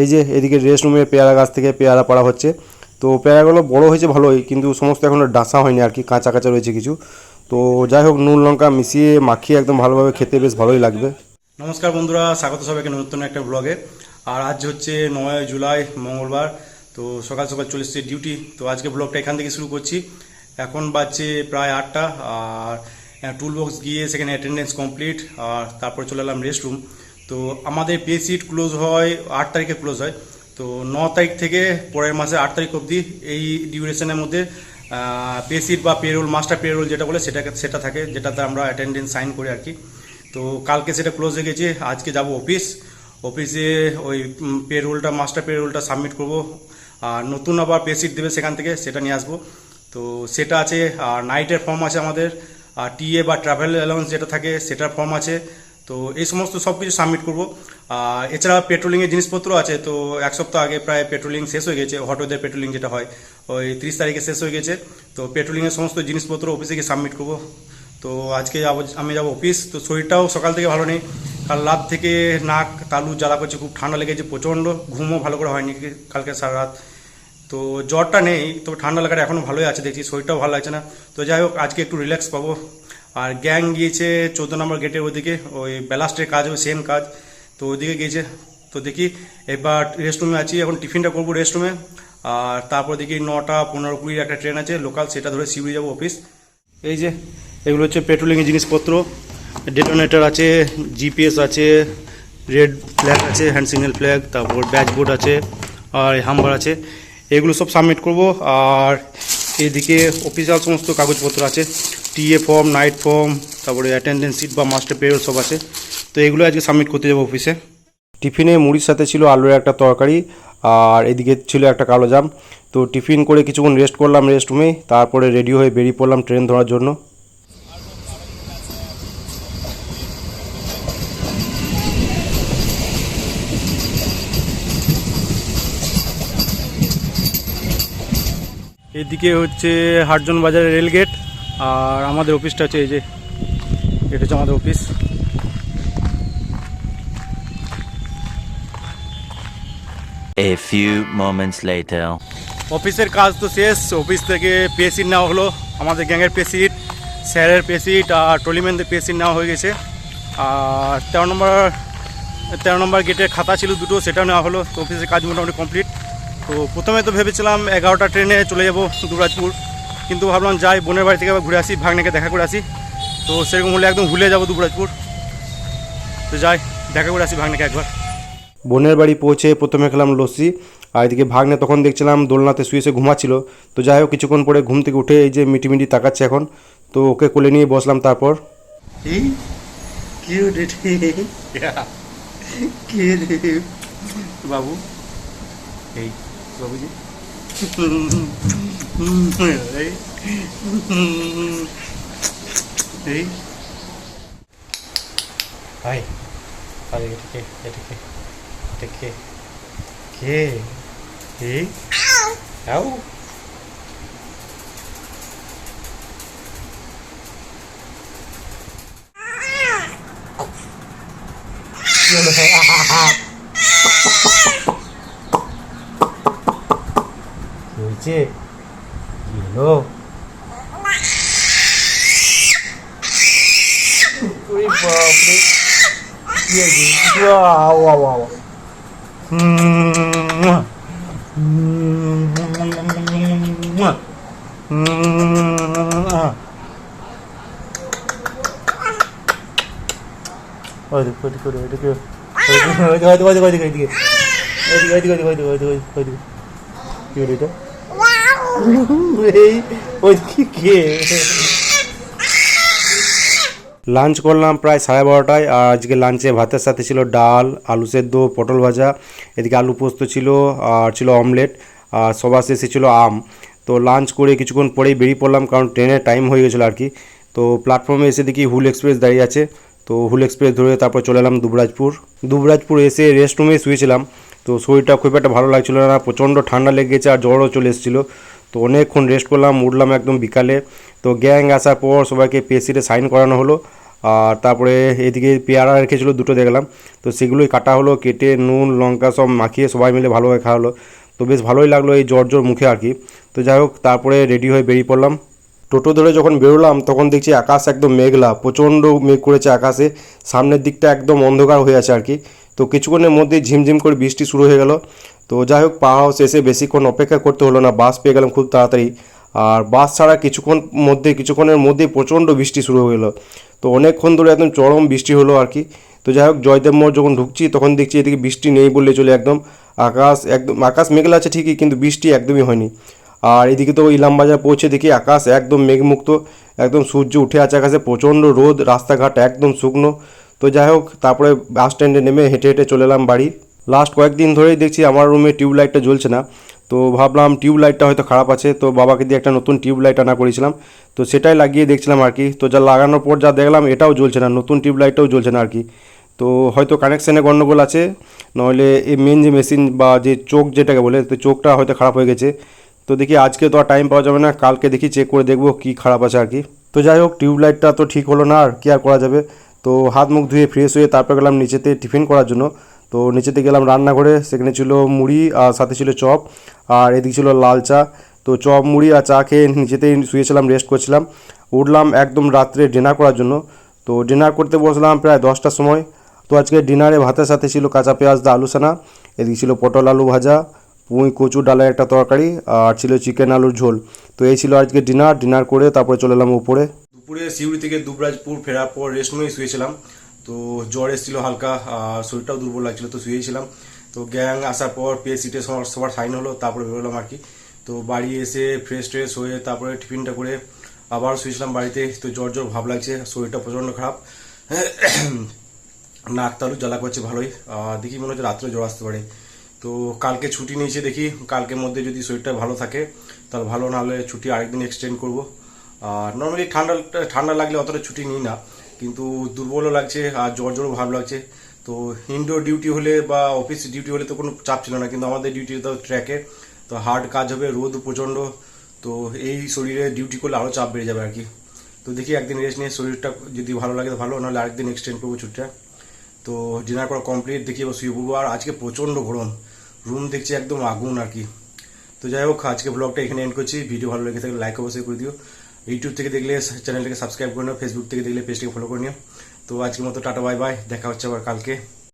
এই যে এদিকে রেস্ট রুমের পেয়ারা গাছ থেকে পেয়ারা পাড়া হচ্ছে। তো পেয়ারাগুলো বড় হয়েছে ভালোই, কিন্তু সমস্ত এখনও ডাসা হয়নি আর কি, কাঁচা কাঁচা রয়েছে কিছু। তো যাই হোক, নুন লঙ্কা মিশিয়ে মাখিয়ে একদম ভালোভাবে খেতে বেশ ভালোই লাগবে। নমস্কার বন্ধুরা, স্বাগত সবাইকে নতুন একটা ব্লগে আর আজ হচ্ছে নয় জুলাই, মঙ্গলবার, তো সকাল সকাল চলে এসেছে ডিউটি তো আজকে ব্লগটা এখান থেকে শুরু করছি। এখন বাজছে প্রায় আটটা, আর টুল বক্স গিয়ে সেখানে অ্যাটেন্ডেন্স কমপ্লিট আর তারপরে চলে এলাম রেস্ট রুম তো আমাদের পে সিট ক্লোজ হয়, আট তারিখে ক্লোজ হয়। তো ন তারিখ থেকে পরের মাসে আট তারিখ অবধি এই ডিউরেশনের মধ্যে পে সিট বা পেরোল মাস্টার পেরোল যেটা বলে সেটা সেটা থাকে, যেটাতে আমরা অ্যাটেন্ডেন্স সাইন করি আর কি। তো কালকে সেটা ক্লোজ হয়ে গেছে, আজকে যাব অফিস অফিসে ওই পেরোলটা মাস্টার পেরোলটা সাবমিট করব। আর নতুন আবার পে সিট দেবে সেখান থেকে, সেটা নিয়ে আসব। তো সেটা আছে, আর নাইটের ফর্ম আছে আমাদের। আর টিএ বা ট্রাভেল অ্যালাউন্স যেটা থাকে, সেটার ফর্ম আছে। তো এই সমস্ত সব কিছু সাবমিট করব এছাড়া পেট্রোলিংয়ের জিনিসপত্র আছে, তো এক সপ্তাহ আগে প্রায় পেট্রোলিং শেষ হয়ে গেছে হটওয়েদের পেট্রোলিং যেটা হয়, ওই তিরিশ তারিখে শেষ হয়ে গেছে। তো পেট্রোলিংয়ের সমস্ত জিনিসপত্র অফিসে গিয়ে সাবমিট করব। তো আজকে যাব, আমি যাব অফিস তো শরীরটাও সকাল থেকে ভালো নেই। কাল রাত থেকে নাক, তালু জ্বালা করছে, খুব ঠান্ডা লেগেছে, প্রচণ্ড ঘুমও ভালো করে হয়নি কালকে সারা রাত। তো জ্বরটা নেই, তবে ঠান্ডা লাগাটা এখনও ভালোই আছে, দেখছি শরীরটাও ভালো লাগছে না। তো যাই হোক, আজকে একটু রিল্যাক্স পাবো। আর গ্যাং গিয়েছে চোদ্দ নম্বর গেটের ওইদিকে ওই ব্যালাস্টের কাজ, ওই সেম কাজ। তো ওইদিকে গিয়েছে। তো দেখি, এবার রেস্টরুমে আছি, এখন টিফিনটা করব রেস্টরুমে আর তারপর দেখি নটা পনেরো কুড়ির একটা ট্রেন আছে লোকাল সেটা ধরে শিউড়ি যাব অফিস এই যে, এগুলো হচ্ছে পেট্রোলিংয়ের জিনিসপত্র। ডেটোনেটর আছে জিপিএস আছে রেড ফ্ল্যাগ আছে হ্যান্ড সিগন্যাল ফ্ল্যাগ তারপর ব্যাচবোর্ড আছে, আর হাম্বার আছে। এগুলো সব সাবমিট করব। আর এদিকে অফিসিয়াল সমস্ত কাগজপত্র আছে টিএ ফর্ম নাইট ফর্ম তারপরে অ্যাটেন্ডেন্স সিট বা মাস্টার পেরোল সব আছে। তো এগুলো আজকে সাবমিট করতে যাব অফিসে টিফিনে মুড়ির সাথে ছিল আলুর একটা তরকারি, আর এদিকে ছিল একটা কালো জাম। তো টিফিন করে কিছুক্ষণ রেস্ট করলাম রেস্ট রুমে তারপরে রেডি হয়ে বেরিয়ে পড়লাম ট্রেন ধরার জন্য। এদিকে হচ্ছে হাটজন বাজারের রেলগেট আর আমাদের অফিসটা হচ্ছে এই যে এটা হচ্ছে আমাদের office. A few moments later. অফিসের কাজ তো শেষ অফিস থেকে পেসিট নেওয়া হলো আমাদের গ্যাংয়ের পেসিট স্যারের পেসিট আর ট্রলিম্যানদের পেসিট নেওয়া হয়ে গেছে। আর তেরো নম্বর তেরো নম্বর গেটের খাতা ছিল দুটো সেটাও নেওয়া হলো তো অফিসের কাজ মোটামুটি কমপ্লিট। তো প্রথমে তো ভেবেছিলাম এগারোটা ট্রেনে চলে যাব দুবরাজপুর কিন্তু ভাবলাম যাই বোনের বাড়ি থেকে আবার ঘুরে আসি ভাগ্নেকে দেখা করে আসি। তো সেরকম হলে একদম ভুলে যাব দুবরাজপুর। তো যাই দেখা করে আসি ভাগ্নেকে একবার। বোনের বাড়ি পৌঁছে প্রথমে খেলাম লস্যি আর এদিকে ভাগ্নে তখন দেখছিলাম দোলনাতে শুয়ে শুয়ে ঘুমাচ্ছিল। তো যাই হোক কিছুক্ষণ পরে ঘুম থেকে উঠে এই যে মিটিমিটি তাকাচ্ছে এখন। তো ওকে কোলে নিয়ে বসলাম তারপর। বাবু এই। বাবুজি এই। হাই হাই এটাকে এটাকে এটাকে কে? এই। আউ। Ha ha ha! এই আউ কি হয়েছে কি হলো ওরে বাপরে কি হয়েছে ওয়াও ওয়াও ওয়াও হুম ওইদিকে ওইদিকে ওইদিকে ওইদিকে ওইদিকে ওইদিকে ওইদিকে ওইদিকে ওইদিকে ওইদিকে ওইদিকে ওইদিকে ওইদিকে ওইদিকে কি হলো এটা লাঞ্চ করলাম প্রায় সাড়ে বারোটায়, আর আজকে লাঞ্চে ভাতের সাথে ছিল ডাল, আলু সেদ্ধ, পটল ভাজা, এদিকে আলু পোস্ত ছিল, আর ছিল অমলেট, আর সবার শেষে ছিল আম। তো লাঞ্চ করে কিছুক্ষণ পরেই বেরিয়ে পড়লাম, কারণ ট্রেনের টাইম হয়ে গেছিল আর কি। তো প্ল্যাটফর্মে এসে দেখি হুল এক্সপ্রেস দাঁড়িয়ে আছে। তো হুল এক্সপ্রেস ধরে তারপর চলে এলাম দুবরাজপুর। দুবরাজপুর এসে রেস্ট রুমে শুয়েছিলাম। তো শরীরটা খুব একটা ভালো লাগছিল না, প্রচণ্ড ঠান্ডা লেগে গেছে, আর জ্বরও চলে এসেছিল। তো অনেকক্ষণ রেস্ট করলাম, উঠলাম একদম বিকালে। তো গ্যাং আসার পর সবাইকে পেসিটে সাইন করানো হলো। আর তারপরে এদিকে পেয়ারা রেখেছিলো, দুটো দেখলাম। তো সেগুলোই কাটা হলো, কেটে নুন, লঙ্কা সব মাখিয়ে সবাই মিলে ভালোভাবে খাওয়া হলো। তো বেশ ভালোই লাগল এই জ্বর জ্বর মুখে আর কি। তো যাই হোক, তারপরে রেডি হয়ে বেরিয়ে পড়লাম। টোটো ধরে যখন বেরোলাম, তখন দেখছি আকাশ একদম মেঘলা, প্রচণ্ড মেঘ করেছে আকাশে। সামনের দিকটা একদম অন্ধকার হয়ে আছে আর কি। তো কিছুক্ষণের মধ্যেই ঝিমঝিম করে বৃষ্টি শুরু হয়ে গেল। তো যাই হোক পাওয়ার হাউস এসে বেশিক্ষণ অপেক্ষা করতে হলো না, বাস পেয়ে গেলাম খুব তাড়াতাড়ি। আর বাস ছাড়া কিছুক্ষণ মধ্যে, কিছুক্ষণের মধ্যেই প্রচণ্ড বৃষ্টি শুরু হয়ে গেলো। তো অনেকক্ষণ ধরে একদম চরম বৃষ্টি হলো আর কি। তো যাই হোক জয়দেব মোড় যখন ঢুকছি, তখন দেখছি এদিকে বৃষ্টি নেই বললে চলে একদম। আকাশ একদম, আকাশ মেঘলা আছে ঠিকই, কিন্তু বৃষ্টি একদমই হয়নি। আর এদিকে তো ইলাম বাজার পৌঁছে দেখি আকাশ একদম মেঘমুক্ত, একদম সূর্য উঠে আছে আকাশে, প্রচণ্ড রোদ, রাস্তাঘাট একদম শুকনো। তো যাই হোক তারপরে বাস স্ট্যান্ডে নেমে হেঁটে হেঁটে চলে এলাম বাড়ি। লাস্ট কয়েকদিন ধরেই দেখছি আমার রুমে টিউব লাইটটা জ্বলছে না। তো ভাবলাম টিউব লাইটটা হয়তো খারাপ আছে। তো বাবাকে দিয়ে একটা নতুন টিউব লাইট আনা করেছিলাম। তো সেটাই লাগিয়ে দেখছিলাম আর কি। তো যা লাগানোর পর যা দেখলাম, এটাও জ্বলছে না। নতুন টিউব লাইটটাও জ্বলছে না আর কি। তো হয়তো কানেকশানে গণ্ডগোল আছে। নইলে এই মেন যে মেশিন বা যে চোখ যেটাকে বলে, তো চোখটা হয়তো খারাপ হয়ে গেছে। তো দেখি আজকে তো আর টাইম পাওয়া যাবে না। কালকে দেখি চেক করে দেখব কী খারাপ আছে আর কি। তো যাই হোক টিউব লাইটটা তো ঠিক হলো না আর কি আর করা যাবে। তো হাত মুখ ধুয়ে ফ্রেশ হয়ে তারপর গেলাম নিচেতে টিফিন করার জন্য। তো নিচেতে গেলাম রান্নাঘরে, সেখানে ছিল মুড়ি, আর সাথে ছিল চপ, আর এদিকে ছিল লাল চা। তো চপ, মুড়ি আর চা খেয়ে নিচেতেই শুয়েছিলাম রেস্ট করছিলাম। উঠলাম একদম রাত্রে ডিনার করার জন্য। তো ডিনার করতে বসলাম প্রায় দশটার সময়। তো আজকে ডিনারে ভাতের সাথে ছিল কাঁচা পেঁয়াজ, দা আলু সানা এদিকে ছিল পটল আলু ভাজা, পুঁই, কচু, ডালের একটা তরকারি, আর ছিল চিকেন আলুর ঝোল। তো এই ছিল আজকে ডিনার ডিনার করে তারপরে চলে এলাম উপরে। দুপুরে সিউড়ি থেকে দুবরাজপুর ফেরার পর রেস্ট নিয়েই শুয়েছিলাম। তো জ্বর এসেছিল হালকা, আর শরীরটাও দুর্বল লাগছিল, তো শুয়েছিলাম। তো গ্যাং আসার পর পেয়ে সিটে সবার সবার সাইন হলো, তারপরে বেরোলাম আর কি। তো বাড়ি এসে ফ্রেশ ট্রেশ হয়ে তারপরে টিফিনটা করে আবার শুয়েছিলাম বাড়িতে, তো জ্বর জ্বর ভাব লাগছে, শরীরটা প্রচণ্ড খারাপ। নাক তালু জ্বালা করছে ভালোই দেখি মনে হচ্ছে রাত্রে জ্বর আসতে পারে। তো কালকে ছুটি নিয়েছে দেখি, কালকের মধ্যে যদি শরীরটা ভালো থাকে, তাহলে ভালো না হলে ছুটি আরেকদিন এক্সটেন্ড করব। আর নর্মালি ঠান্ডা ঠান্ডা লাগলে অতটা ছুটি নিই না। কিন্তু দুর্বলও লাগছে আর জ্বর জ্বরও ভাব লাগছে। তো ইনডোর ডিউটি হলে বা অফিস ডিউটি হলে তো কোনো চাপ ছিল না, কিন্তু আমাদের ডিউটি তো ট্র্যাকে তো হার্ড কাজ হবে, রোদ প্রচণ্ড, তো এই শরীরে ডিউটি করলে আরও চাপ বেড়ে যাবে আর কি। তো দেখি একদিন রেস্ট নিয়ে শরীরটা যদি ভালো লাগে তো ভালো, নাহলে আরেকদিন এক্সটেন্ড করব ছুটিটা। তো ডিনার করা কমপ্লিট দেখি এবার শুয়ে পড়ব। আর আজকে প্রচণ্ড গরম রুম দেখছি একদম আগুন আর কি। তো যাই হোক, আজকে ব্লগটা এখানে এন্ড করছি। ভিডিও ভালো লেগে থাকলে লাইক অবশ্যই করে দিও। ইউটিউব থেকে দেখলে চ্যানেলটাকে সাবস্ক্রাইব করে নিও ফেসবুক থেকে দেখলে পেজটাকে ফলো করে নিও। তো আজকের মতো টাটা বাই বাই দেখা হচ্ছে আবার কালকে।